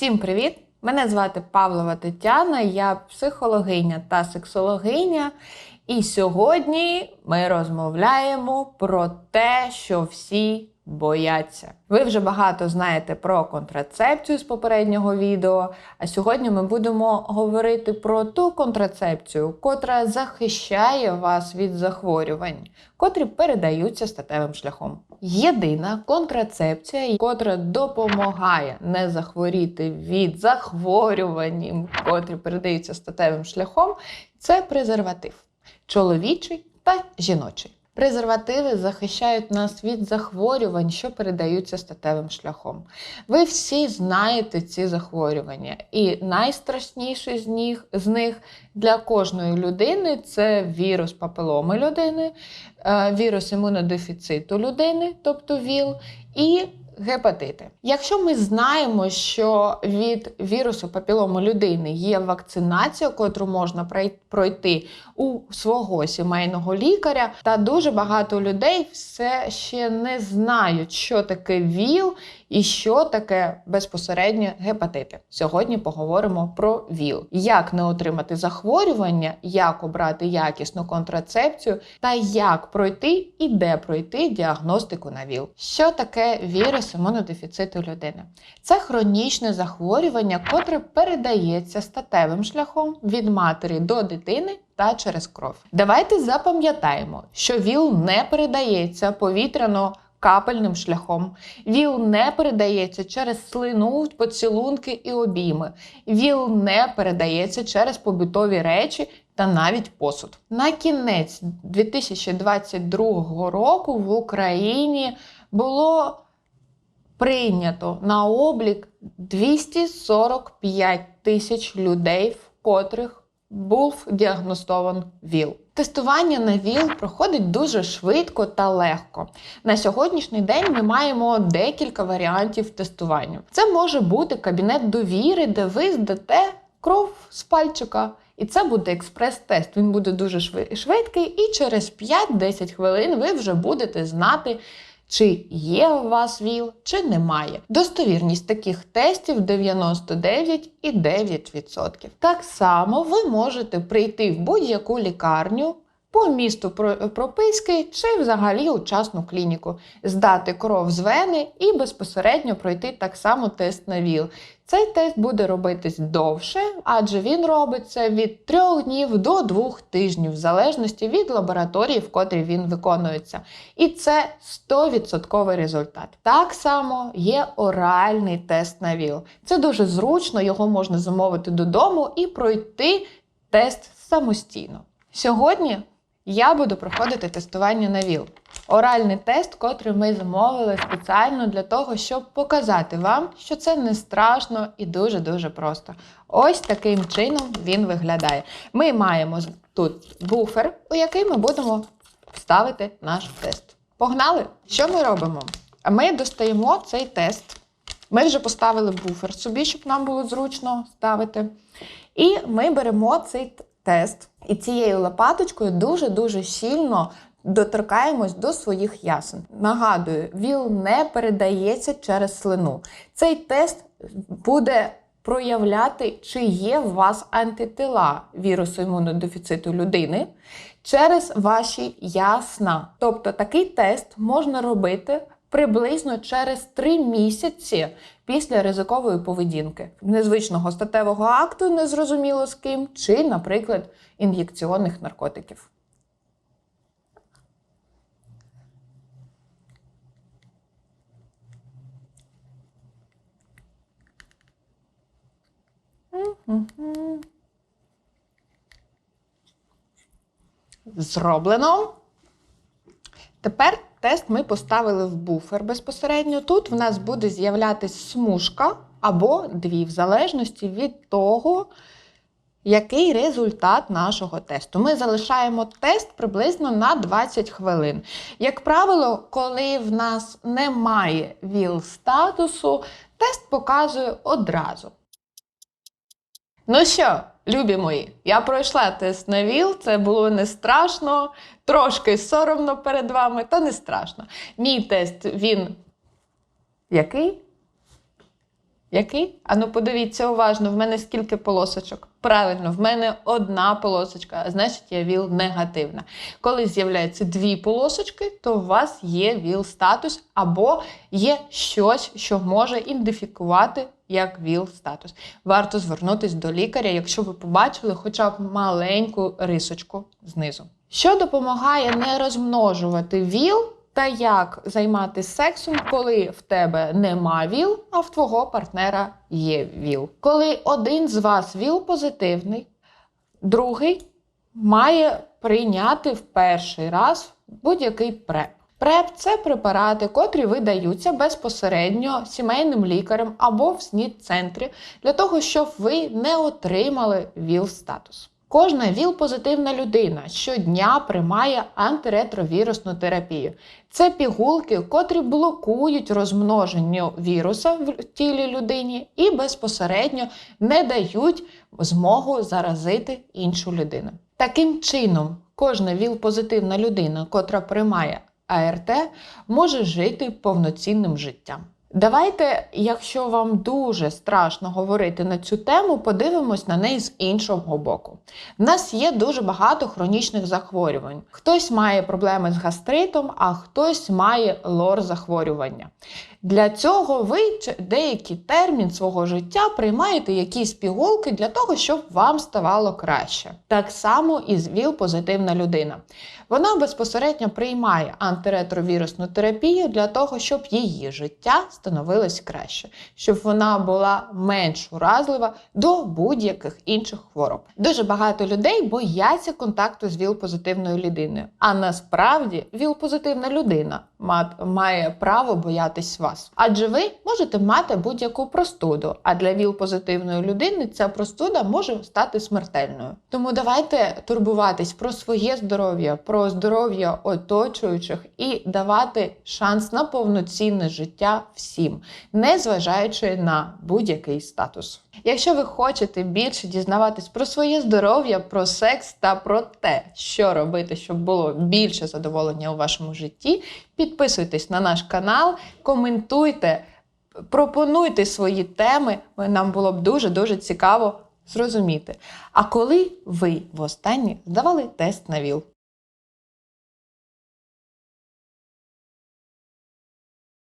Всім привіт! Мене звати Павлова Тетяна, я психологиня та сексологиня. І сьогодні ми розмовляємо про те, що всі бояться. Ви вже багато знаєте про контрацепцію з попереднього відео. А сьогодні ми будемо говорити про ту контрацепцію, котра захищає вас від захворювань, котрі передаються статевим шляхом. Єдина контрацепція, котра допомагає не захворіти від захворювань, котрі передаються статевим шляхом, це презерватив чоловічий та жіночий. Презервативи захищають нас від захворювань, що передаються статевим шляхом. Ви всі знаєте ці захворювання, і найстрашніший з них, з них для кожної людини це вірус папіломи людини, е, вірус імунодефіциту людини, тобто ВІЛ, і гепатити. Якщо ми знаємо, що від вірусу папілому людини є вакцинація, котру можна пройти у свого сімейного лікаря, та дуже багато людей все ще не знають, що таке ВІЛ і що таке безпосередньо гепатити. Сьогодні поговоримо про ВІЛ, як не отримати захворювання, як обрати якісну контрацепцію та як пройти і де пройти діагностику на ВІЛ. Що таке вірус імунодефіциту людини? Це хронічне захворювання, котре передається статевим шляхом від матері до дитини. Та через кров. Давайте запам'ятаємо, що ВІЛ не передається повітряно капельним шляхом. ВІЛ не передається через слину, поцілунки і обійми. ВІЛ не передається через побутові речі та навіть посуд. На кінець 2022 року в Україні було прийнято на облік 245 тисяч людей, в котрих був діагностован ВІЛ. Тестування на ВІЛ проходить дуже швидко та легко. На сьогоднішній день ми маємо декілька варіантів тестування. Це може бути кабінет довіри, де ви здате кров з пальчика. І це буде експрес-тест. Він буде дуже швидкий, і через 5-10 хвилин ви вже будете знати чи є у вас ВІЛ, чи немає. Достовірність таких тестів 99,9%. Так само ви можете прийти в будь-яку лікарню. По місту прописки чи взагалі у частну клініку, здати кров з вени і безпосередньо пройти так само тест на ВІЛ. Цей тест буде робитись довше, адже він робиться від 3 днів до 2 тижнів, в залежності від лабораторії, в котрій він виконується. І це 100% результат. Так само є оральний тест на ВІЛ. Це дуже зручно, його можна замовити додому і пройти тест самостійно. Сьогодні я буду проходити тестування на ВІЛ. Оральний тест, котрий ми замовили спеціально для того, щоб показати вам, що це не страшно і дуже-дуже просто. Ось таким чином він виглядає. Ми маємо тут буфер, у який ми будемо вставити наш тест. Погнали! Що ми робимо? Ми достаємо цей тест. Ми вже поставили буфер собі, щоб нам було зручно ставити. І ми беремо цей тест і цією лопаточкою дуже-дуже щільно доторкаємось до своїх ясен. Нагадую, ВІЛ не передається через слину. Цей тест буде проявляти, чи є у вас антитила вірусу імунодефіциту людини через ваші ясна. Тобто такий тест можна робити. Приблизно через три місяці після ризикової поведінки, незвичного статевого акту, незрозуміло з ким, чи, наприклад, ін'єкціонних наркотиків. Зроблено. Тепер тест ми поставили в буфер безпосередньо. Тут в нас буде з'являтися смужка або дві, в залежності від того, який результат нашого тесту. Ми залишаємо тест приблизно на 20 хвилин. Як правило, коли в нас немає ВІЛ-статусу, тест показує одразу. Ну що, любі мої, я пройшла тест на ВІЛ, це було не страшно, трошки соромно перед вами, та не страшно. Мій тест він який? Який? Ану, подивіться уважно, в мене скільки полосочок. Правильно, в мене одна полосочка, а значить я ВІЛ негативна. Коли з'являються дві полосочки, то у вас є ВІЛ статус або є щось, що може ідентифікувати як ВІЛ статус. Варто звернутися до лікаря, якщо ви побачили хоча б маленьку рисочку знизу. Що допомагає не розмножувати ВІЛ та як займатися сексом, коли в тебе нема ВІЛ, а в твого партнера є ВІЛ. Коли один з вас ВІЛ позитивний, другий має прийняти в перший раз будь-який преп. Преп це препарати, котрі видаються безпосередньо сімейним лікарем або в СНІД-центрі для того, щоб ви не отримали ВІЛ-статус. Кожна ВІЛ-позитивна людина щодня приймає антиретровірусну терапію. Це пігулки, котрі блокують розмноження віруса в тілі людині і безпосередньо не дають змогу заразити іншу людину. Таким чином, кожна ВІЛ-позитивна людина, котра приймає АРТ, може жити повноцінним життям. Давайте, якщо вам дуже страшно говорити на цю тему, подивимось на неї з іншого боку. В нас є дуже багато хронічних захворювань. Хтось має проблеми з гастритом, а хтось має лор-захворювання. Для цього ви деякий термін свого життя приймаєте якісь пігулки для того, щоб вам ставало краще. Так само і з ВІЛ-позитивна людина. Вона безпосередньо приймає антиретровірусну терапію для того, щоб її життя становилось краще, щоб вона була менш уразлива до будь-яких інших хвороб. Дуже багато людей бояться контакту з ВІЛ-позитивною людиною. А насправді ВІЛ-позитивна людина має право боятись вас. Адже ви можете мати будь-яку простуду, а для ВІЛ-позитивної людини ця простуда може стати смертельною. Тому давайте турбуватись про своє здоров'я, про здоров'я оточуючих і давати шанс на повноцінне життя всім, не зважаючи на будь-який статус. Якщо ви хочете більше дізнаватись про своє здоров'я, про секс та про те, що робити, щоб було більше задоволення у вашому житті, підписуйтесь на наш канал, коментуйте, пропонуйте свої теми. Нам було б дуже дуже цікаво зрозуміти. А коли ви востаннє здавали тест на ВІЛ?